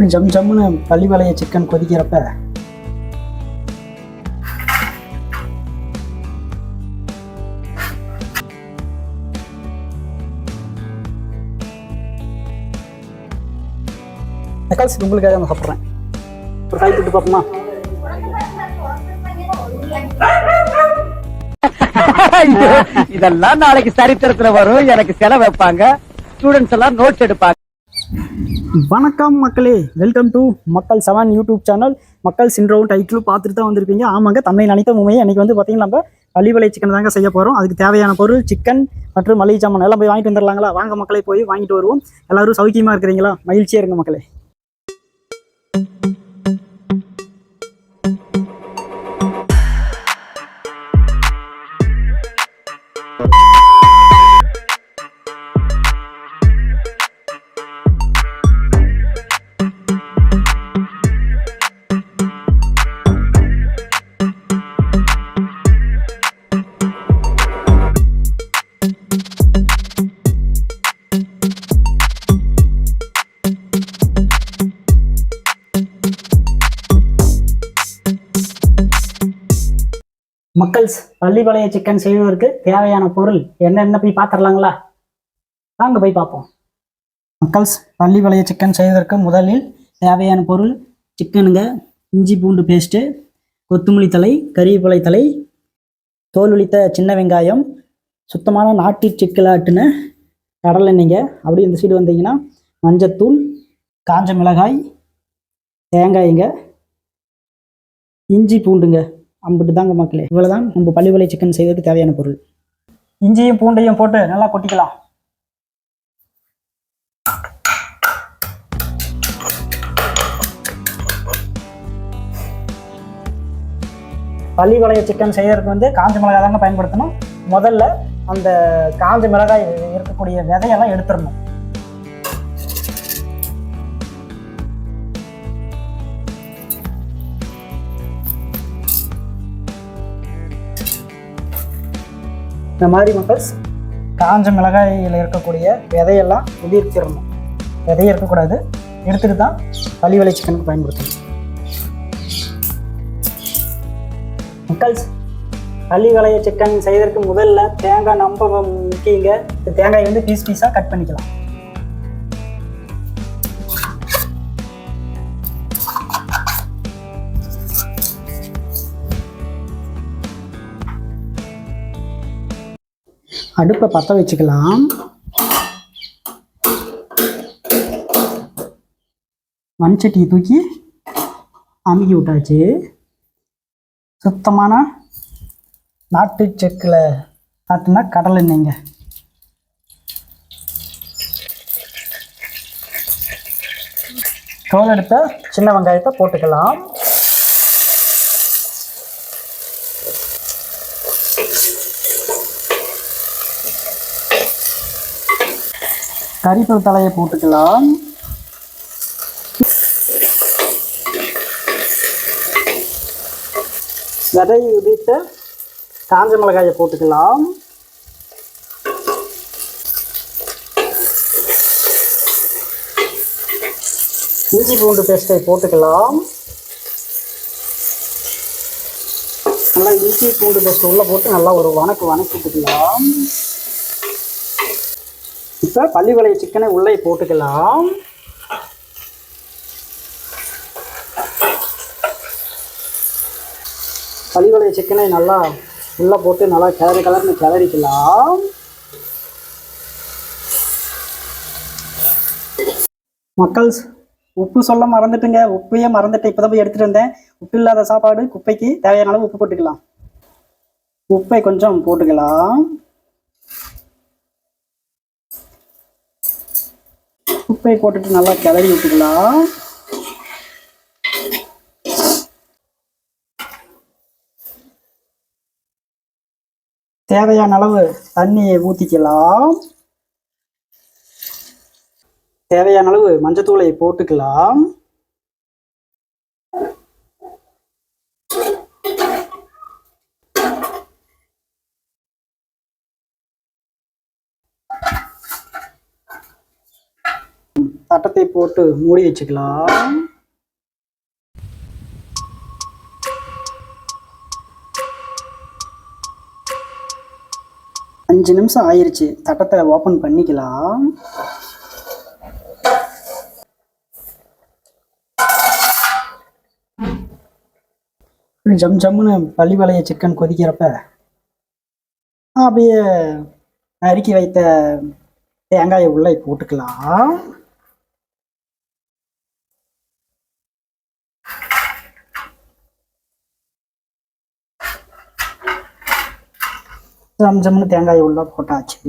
அப்படி ஜம் ஜம்னு பள்ளி வளைய சிக்கன் கொதிக்கிறப்ப. தக்காளி சட்னி உங்களுக்காக நான் சாப்பிட்றேன். ஒரு காய் போட்டு பார்ப்போமா? இதெல்லாம் நாளைக்கு சரித்திரத்துல வரும். எனக்கு செலவு வைப்பாங்க. ஸ்டூடெண்ட்ஸ் எல்லாம் நோட்ஸ் எடுப்பாங்க. வணக்கம் மக்களே. வெல்கம் டு மக்கள் செவன் யூடியூப் சேனல். மக்கள் சின்ரோவும் டைட்டிலும் பார்த்துட்டு தான் வந்திருப்பீங்க ஆமாங்க தன்னை நினைத்த உண்மையை அன்றைக்கி வந்து பார்த்தீங்கன்னா நம்ம பள்ளிவளை சிக்கன் தாங்க செய்ய போகிறோம் அதுக்கு தேவையான பொருள் சிக்கன் மற்றும் மளிகை சாமான் எல்லாம் போய் வாங்கிட்டு வந்துடலாங்களா? வாங்க மக்களை போய் வாங்கிட்டு வருவோம். எல்லாரும் சௌக்கியமாக இருக்கிறீங்களா? மகிழ்ச்சியாக இருங்க மக்களே. மக்கள்ஸ் பள்ளிப்பாளைய சிக்கன் செய்வதற்கு தேவையான பொருள் என்னென்ன போய் பார்த்துடலாங்களா? வாங்க போய் பார்ப்போம். மக்கள்ஸ் பள்ளிப்பாளைய சிக்கன் செய்வதற்கு முதலில் தேவையான பொருள் சிக்கனுங்க இஞ்சி பூண்டு பேஸ்ட்டு கொத்தமல்லி தலை கறிவேப்பிலை தலை தோல் உளித்த சின்ன வெங்காயம் சுத்தமான நாட்டு சிக்கலாட்டுன்னு கடலெண்ணெய்ங்க அப்படி இந்த சைடு வந்தீங்கன்னா மஞ்சத்தூள் காஞ்ச மிளகாய் தேங்காய்ங்க இஞ்சி பூண்டுங்க. அம்பிட்டு தாங்க மக்களே. இவ்வளோதான் நம்ம பள்ளிவளை சிக்கன் செய்வதற்கு தேவையான பொருள். இஞ்சியும் பூண்டையும் போட்டு நல்லா கொட்டிக்கலாம். பள்ளி வளைய சிக்கன் செய்யறதுக்கு வந்து காஞ்ச மிளகாய் தாங்க பயன்படுத்தணும். முதல்ல அந்த காஞ்ச மிளகாய் இருக்கக்கூடிய விதையெல்லாம் எடுத்துடணும். இந்த மாதிரி மக்கள்ஸ் காஞ்ச மிளகாயில் இருக்கக்கூடிய விதையெல்லாம் உதிர்த்திடணும் விதையே இருக்கக்கூடாது. எடுத்துட்டு தான் பள்ளி வலை சிக்கனுக்கு பயன்படுத்தணும். மக்கள்ஸ் பள்ளி வளைய சிக்கன் செய்வதற்கு முதல்ல தேங்காய் நம்ப முக்கியங்க. இந்த தேங்காய் வந்து பீஸ் பீஸாக கட் பண்ணிக்கலாம். அடுப்பை பற்ற வச்சுக்கலாம். மண்சட்டியை தூக்கி அமுக்கி விட்டாச்சு. சுத்தமான நாட்டு செக்கில் நாட்டுனா கடல் எண்ணெய்ங்க. தோல் எடுத்த சின்ன வெங்காயத்தை போட்டுக்கலாம். கறிப்பூ தலையை போட்டுக்கலாம். விதை உதித்த காஞ்ச மிளகாயை போட்டுக்கலாம். இஞ்சி பூண்டு பேஸ்ட்டை போட்டுக்கலாம். நல்லா இஞ்சி பூண்டு பேஸ்ட் உள்ளே போட்டு நல்லா ஒரு வணக்கு வணக்கிட்டுக்கலாம். இப்போ பள்ளி வளைய சிக்கனை உள்ளே போட்டுக்கலாம். பள்ளி வளைய சிக்கனை நல்லா உள்ளே போட்டு நல்லா கிளறி கலர்னு கிளறிக்கலாம். மக்கள்ஸ் உப்பு சொல்ல மறந்துட்டுங்க. உப்பையே மறந்துட்டு இப்போ தான் போய் எடுத்துகிட்டு வந்தேன். உப்பு இல்லாத சாப்பாடு குப்பைக்கு தேவையான அளவு உப்பு போட்டுக்கலாம். உப்பை கொஞ்சம் போட்டுக்கலாம். உப்பை போட்டுட்டு நல்லா கிளறி விட்டுக்கலாம். தேவையான அளவு தண்ணியை ஊற்றிக்கலாம் தேவையான அளவு மஞ்சத்தூளை போட்டுக்கலாம். தட்டத்தை போட்டு மூடி வச்சுக்கலாம். அஞ்சு நிமிஷம் ஆயிருச்சு. தட்டத்தை ஓப்பன் பண்ணிக்கலாம். ஜம் ஜம்முன்னு பள்ளி வளைய சிக்கன் கொதிக்கிறப்ப அப்படியே நறுக்கி வைத்த தேங்காயை உள்ளே போட்டுக்கலாம். ஜம் ஜம்னு தேங்காய் உள்ள போட்டாச்சு.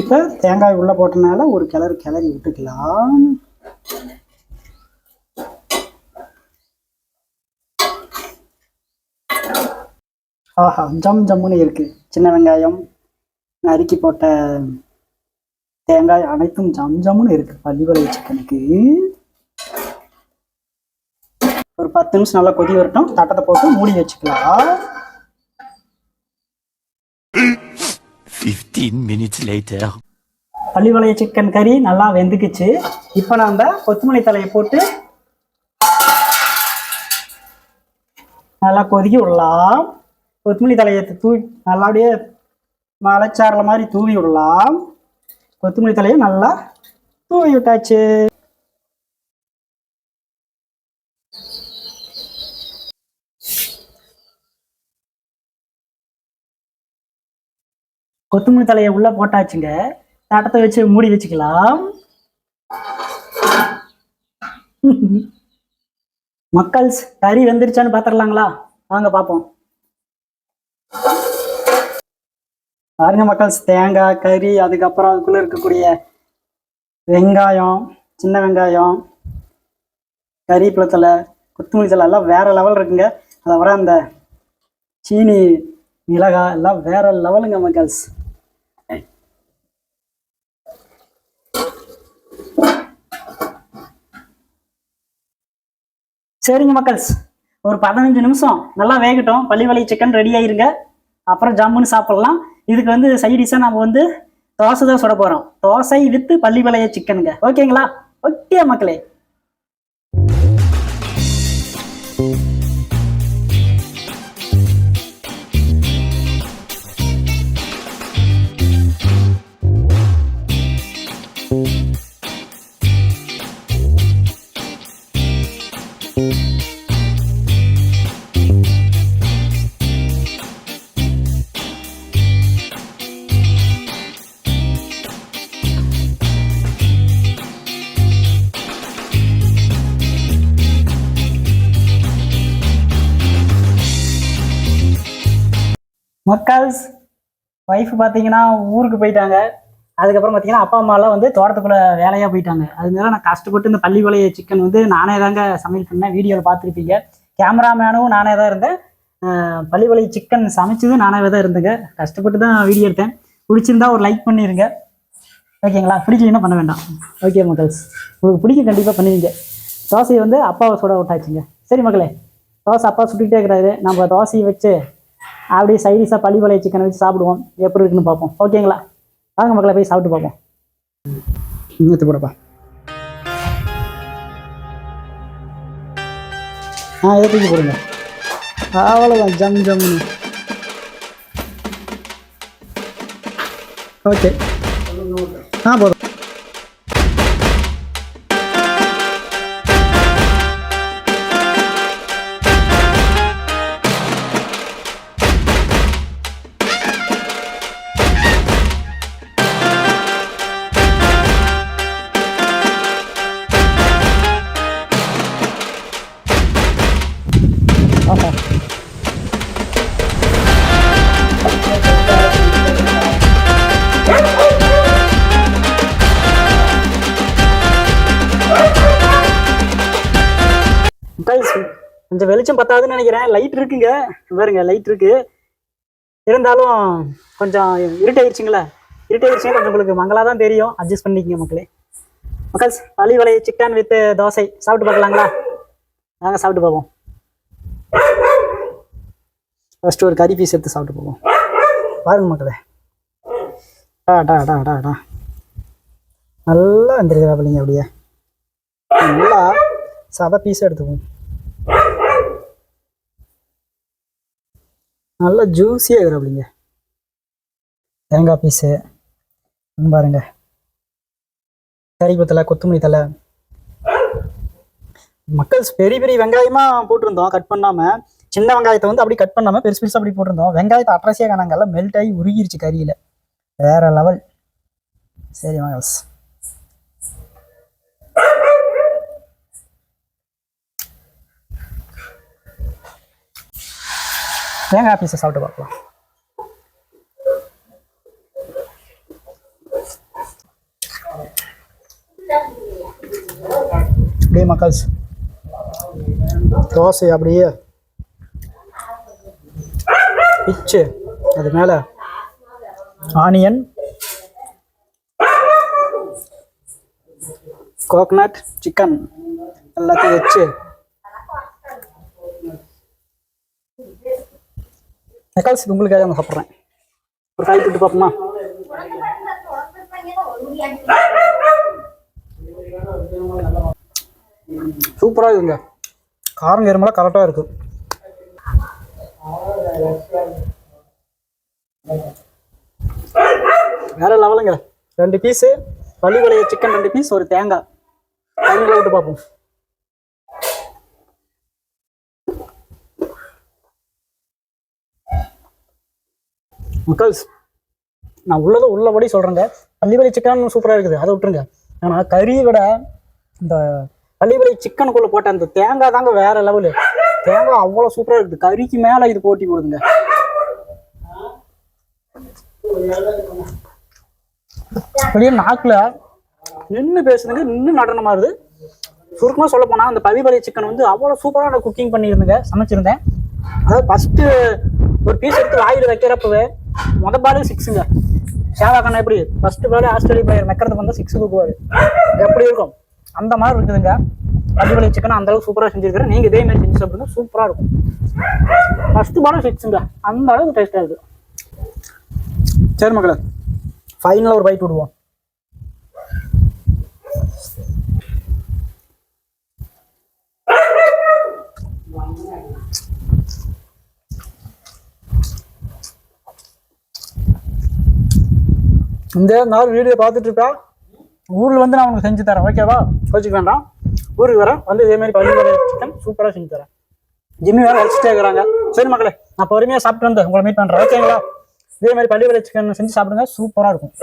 இப்போ தேங்காய் உள்ள போட்டனால ஒரு கிளறு கிளறி விட்டுக்கலாம். ஆஹா ஜம் ஜம்முன்னு இருக்கு. சின்ன வெங்காயம் நறுக்கி போட்ட தேங்காய் அனைத்தும் ஜம் ஜம்முன்னு இருக்கு. பள்ளிவளை சிக்கனுக்கு. ஒரு பத்து நிமிஷம் நல்லா கொதி வரட்டும். தட்டத்தை போட்டு மூடி வச்சுக்கலாம். 15 minutes later. பள்ளிவளைய சிக்கன் கறி நல்லா வெந்துக்குச்சு. இப்போ நாம கொத்தமல்லி தலையை போட்டு நல்லா கொதிக்க விடலாம். கொத்தமல்லி தலையை தூவி நல்லா அப்படியே மலைச்சாரல மாதிரி தூவி விடலாம். கொத்தமல்லி தலையை நல்லா தூவி விட்டாச்சு. கொத்தமல்லி தலையை உள்ள போட்டாச்சுங்க. தட்டத்தை வச்சு மூடி வச்சுக்கலாம். மக்கள்ஸ் கறி வெந்துருச்சான்னு பாத்திரலாங்களா? வாங்க பார்ப்போம் பாருங்க மக்கள்ஸ் தேங்காய் கறி அதுக்கப்புறம் அதுக்குள்ள இருக்கக்கூடிய வெங்காயம் சின்ன வெங்காயம் கறிவேப்பிலை கொத்தமல்லி தலை எல்லாம் வேற லெவல் இருக்குங்க. அதை வர அந்த சீனி மிளகாய் எல்லாம் வேற லெவலுங்க மக்கள்ஸ். சரிங்க மக்கள்ஸ். ஒரு பதினஞ்சு நிமிஷம் நல்லா வேகட்டும். பள்ளிவலை சிக்கன் ரெடி ஆயிருங்க. அப்புறம் ஜம்முன்னு சாப்பிடலாம். இதுக்கு வந்து சைடிஷாக நம்ம வந்து தோசை தான் சுட போகிறோம் தோசை வித்து பள்ளி வளைய சிக்கனுங்க ஓகேங்களா ஓகே மக்களே. மக்கள்ஸ் ஒய்ஃப் பார்த்தீங்கன்னா ஊருக்கு போயிட்டாங்க. அதுக்கப்புறம் பார்த்தீங்கன்னா அப்பா அம்மாலாம் வந்து தோட்டத்துக்குள்ளே வேலையாக போயிட்டாங்க. அதனால நான் கஷ்டப்பட்டு இந்த பள்ளி வளைய சிக்கன் வந்து நானே தாங்க சமையல் பண்ணேன். வீடியோவில் பார்த்துருப்பீங்க கேமராமேனும் நானே தான் இருந்தேன். பள்ளி வளைய சிக்கன் சமைச்சதும் நானே தான் இருந்தேங்க. கஷ்டப்பட்டு தான் வீடியோ எடுத்தேன். பிடிச்சிருந்தா ஒரு லைக் பண்ணிடுங்க ஓகேங்களா? பிடிக்கலன்னா பண்ண வேண்டாம். ஓகே மக்கள்ஸ் உங்களுக்கு பிடிக்கும் கண்டிப்பாக பண்ணுவீங்க. தோசையை வந்து அப்பாவை சுட விட்டாச்சுங்க. சரி மக்களே தோசை அப்பா சுட்டுக்கிட்டே இருக்கிறாரு. நம்ம தோசையை வச்சு அப்படியே சைடிஷாக பள்ளிப்பாளைய சிக்கனை வச்சு சாப்பிடுவோம். எப்படி இருக்குன்னு பார்ப்போம். ஓகேங்களா வாங்க மக்களை போய் சாப்பிட்டு பார்ப்போம். இன்னத்து போடப்பா. ஆ இதை தூக்கி போடுங்க. அவ்வளோதான் ஜம் ஜம்னு. ஓகே ஆ போதும். கொஞ்சம் வெளிச்சம் பத்தாதுன்னு நினைக்கிறேன். லைட் இருக்குங்க. பாருங்க லைட் இருக்கு. இருந்தாலும் கொஞ்சம் இருட்டாயிருச்சுங்களா. இருட்டாயிருச்சுங்க கொஞ்சம் உங்களுக்கு மங்களாக தான் தெரியும். அட்ஜஸ்ட் பண்ணிக்கங்க மக்களே. மக்கள்ஸ் அலி வலை சிக்கன் வித் தோசை. சாப்பிட்டு பார்க்கலாங்களா? நாங்கள் சாப்பிட்டு பார்ப்போம். ஃபர்ஸ்ட் ஒரு கறி பீஸ் எடுத்து சாப்பிட்டு போவோம். பாருங்க மக்களே. டா டா டா டா டா. நல்லா வந்துருக்குறாப்பிள்ளைங்க அப்படியே. நல்லா சதை பீஸாக எடுத்துக்குவோம். நல்லா ஜூஸியாக இருக்கிறாப்பிள்ளைங்க தேங்காய் பீஸு பாருங்க. கறி பத்தலை கொத்தமல்லி தலை மக்கள் பெரிய பெரிய வெங்காயமா போட்டிருந்தோம். கட் பண்ணாம. சின்ன வெங்காயத்தை வந்து அப்படி கட் பண்ணாமல் பெருசு பெருசு அப்படி போட்டிருந்தோம். வெங்காயத்தை அட்ரஸியாக காணாங்கல்ல மெல்ட் ஆகி உருகிருச்சு கறியில. வேற லெவல் சரி மகள்ஸ் தேங்காய் பீஸை சாப்பிட்டு பார்க்கலாம். அப்படியே மக்கள்ஸ். தோசை அப்படியே பிச்சு அது மேலே. ஆனியன். கோகனட் சிக்கன் எல்லாத்தையும் வச்சு. நெக்கால்ஸ் உங்களுக்காக நான் சாப்பிட்றேன். ஒரு காய் போட்டு பார்ப்போமா? சூப்பராக இருக்குங்க. காரம் எருமெல்லாம் கரெக்டாக இருக்கு. வேற லெவலுங்க ரெண்டு பீஸு பள்ளி வளைய சிக்கன் ரெண்டு பீஸ் ஒரு தேங்காய். தண்ணியில் விட்டு பார்ப்போம். மக்கள்ஸ் நான் உள்ளதை உள்ளபடி சொல்கிறேங்க பள்ளிவலி சிக்கன் சூப்பராக இருக்குது. அதை விட்டுருங்க. ஆனால் கறியை விட இந்த பள்ளிவலி சிக்கனுக்குள்ளே போட்ட அந்த தேங்காய் தாங்க வேற லெவலு தேங்காய் அவ்வளோ சூப்பராக இருக்குது. கறிக்கு மேலே இது போட்டி போடுதுங்க. அப்படியே நாக்கில் நின்று பேசுதுங்க நின்று நடனமாகுது சுருக்கமாக சொல்ல போனால் அந்த பவிபலி சிக்கன் வந்து அவ்வளோ சூப்பரான குக்கிங் பண்ணியிருந்தேங்க சமைச்சிருந்தேன். அதாவது ஃபஸ்ட்டு ஒரு பீஸ் எடுத்து வாயில் வைக்கிறப்பவே முத பாலு சிக்ஸுங்க ஷேவாக்கான எப்படி? ஃபர்ஸ்ட் பாலு ஆஸ்திரேலிய பிளேயர் மெக்கிறதுக்கு வந்து சிக்ஸ் தூக்குவார் எப்படி இருக்கும்? அந்த மாதிரி இருக்குதுங்க. பள்ளிவளி சிக்கன் அந்த அளவுக்கு சூப்பராக செஞ்சிருக்கிறேன் நீங்கள் இதே மாதிரி செஞ்சு சாப்பிடுங்க சூப்பராக இருக்கும். ஃபர்ஸ்ட் பாலும் சிக்ஸுங்க அந்த அளவுக்கு டேஸ்ட்டாக இருக்குது சரி மக்களே ஃபைனலாக ஒரு பைட் விடுவோம். இந்த நாள் வீடியோ பார்த்துட்டு இருக்கா? ஊரில் வந்து நான் உனக்கு செஞ்சு தரேன் ஓகேவா கோச்சிக்க வேண்டாம். ஊருக்கு வரேன் வந்து இதே மாதிரி பள்ளி சிக்கன் சூப்பராக செஞ்சு தரேன். ஜிம்மி வேற அழைச்சிட்டே இருக்கிறாங்க. சரி மக்களே நான் பொறுமையாக சாப்பிட்டு வந்து உங்களை மீட் பண்ணுறேன் ஓகேங்களா இதே மாதிரி பள்ளி சிக்கன் செஞ்சு சாப்பிடுங்க. சூப்பராக இருக்கும்.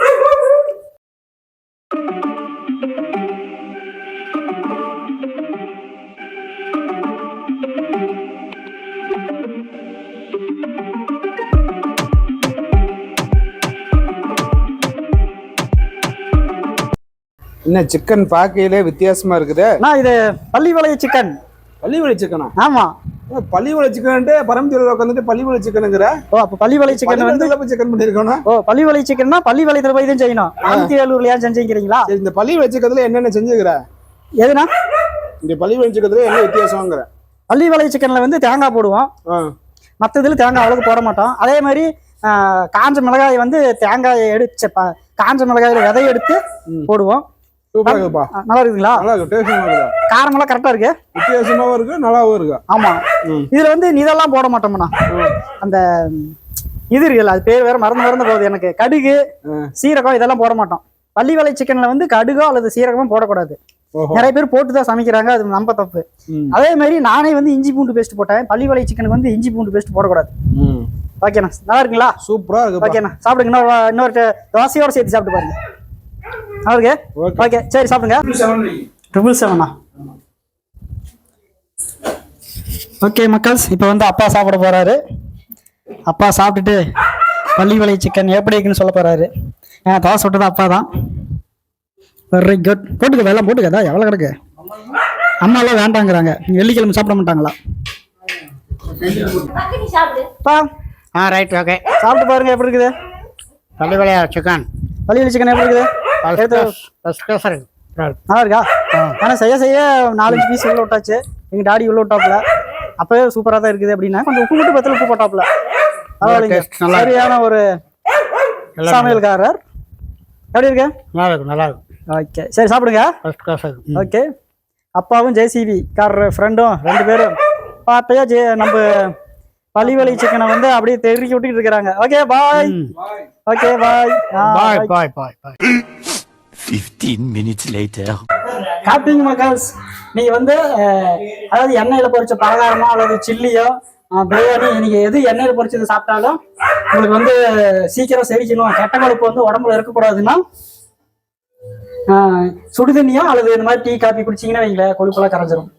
என்ன சிக்கன் பார்க்கையிலே வித்தியாசமா இருக்குது? நான் இது பள்ளி வளைய சிக்கன் பள்ளிவளை சிக்கனா ஆமா பள்ளிவளை சிக்கன்ட்டு பரமத்தியில் உட்காந்துட்டு பள்ளிவளை சிக்கனுங்கிற ஓ அப்போ பள்ளி வளைய சிக்கன் வந்து பள்ளிவளை சிக்கன் பண்ணிருக்கணும் ஓ பள்ளி வளைய சிக்கன்னா பள்ளி வளையத்தில் போய் தான் செய்யணும். ஆயிரத்தி ஏழூர்ல ஏன் செஞ்சுக்கிறீங்களா இந்த பள்ளிவளை சிக்கத்துல என்னென்ன செஞ்சுக்கிற? எதுனா? இந்த பள்ளிவளை சிக்கத்துல என்ன வித்தியாசங்கிற பள்ளி வளைய சிக்கன்ல வந்து தேங்காய் போடுவோம். மற்றதுல தேங்காய் அவ்வளோக்கு போட மாட்டோம். அதே மாதிரி காஞ்ச மிளகாய் வந்து தேங்காயை எடுத்து காஞ்ச மிளகாயில விதைய எடுத்து. போடுவோம். சூப்பரா இருக்குப்பா. நல்லா இருக்குங்களா நல்லா இருக்கு டேஸ்டாக இருக்குது காரமெல்லாம் கரெக்டாக இருக்கு? வித்தியாசமாவும் இருக்கு நல்லாவும் இருக்கு. ஆமா. இதுல வந்து இதெல்லாம் போட மாட்டோம்ண்ணா அந்த இது இருக்குல்ல அது பேர் வேற மறந்து மறந்து போகுது எனக்கு. கடுகு. சீரகம் இதெல்லாம் போட மாட்டோம். பள்ளி வலை சிக்கன்ல வந்து கடுகோ அல்லது சீரகமோ போடக்கூடாது. நிறைய பேர் போட்டு தான் சமைக்கிறாங்க அது நம்ம தப்பு. அதே மாதிரி நானே வந்து இஞ்சி பூண்டு பேஸ்ட் போட்டேன். பள்ளி வலை சிக்கனுக்கு வந்து இஞ்சி பூண்டு பேஸ்ட் போடக்கூடாது. ஓகேண்ணா. நல்லா இருக்குங்களா? சூப்பரா இருக்குப்பா. ஓகேண்ணா. சாப்பிடுங்க. இன்னொரு இன்னொரு தோசையோட சேர்த்து சாப்பிட்டு பாருங்க. அவருக்கு? ஓகே ஓகே சரி சாப்பிடுங்க. ட்ரிபிள் செவனா ஓகே மக்கள்ஸ் இப்போ வந்து அப்பா சாப்பிட போறாரு. அப்பா சாப்பிட்டுட்டு பள்ளி வலை சிக்கன் எப்படி இருக்குன்னு சொல்ல போறாரு. ஏன் தோசை விட்டது அப்பா தான் வெரி குட் போட்டுக்க எல்லாம் போட்டுக்கதா எவ்வளோ கிடக்கு? அம்மாலாம் வேண்டாங்கிறாங்க. வெள்ளிக்கிழமை சாப்பிட மாட்டாங்களா? ஆ ரைட் ஓகே சாப்பிட்டு பாருங்க எப்படி இருக்குது? பள்ளி விளையா சிக்கன் பள்ளி வலை சிக்கன் எப்படி இருக்குது? கிளாஸ் இருக்கு நல்லா இருக்கா ஆனா செய்ய செய்ய நாலஞ்சு பீஸ் உள்ள விட்டாச்சு. எங்க டாடி உள்ள விட்டாப்ல அப்பவே சூப்பரா தான் இருக்குது அப்படின்னா கொஞ்சம் உப்பு மட்டும் பத்துல உப்பு போட்டாப்ல பரவாயில்லைங்க. சரியான ஒரு சமையல்காரர். எப்படி இருக்கு? நல்லா இருக்கும் நல்லா இருக்கும் ஓகே சரி சாப்பிடுங்க. ஃபர்ஸ்ட் ஓகே அப்பாவும் ஜேசிபி கார் ஃப்ரெண்டும் ரெண்டு பேரும். பார்த்தையா ஜே நம்ம பள்ளிவளி சிக்கனை வந்து அப்படியே தெருக்கி விட்டுக்கிட்டு இருக்கிறாங்க. Okay bye okay bye bye bye bye bye 15 minutes later. ஹாப்பிங் மக்கள்ஸ் நீங்கள் வந்து அதாவது எண்ணெயில் பொறிச்ச பலகாரமோ அல்லது சில்லியோ பிரியாணி நீங்க எது எண்ணெயில் பொரிச்சது சாப்பிட்டாலும் உங்களுக்கு வந்து சீக்கிரம் செரிக்கணும் கெட்ட கொழுப்பு வந்து உடம்புல இருக்கக்கூடாதுன்னா சுடுதண்ணியோ அல்லது இந்த மாதிரி டீ காப்பி குடிச்சீங்கன்னா வைங்களேன் கொழுப்பெல்லாம் கரைஞ்சிரும்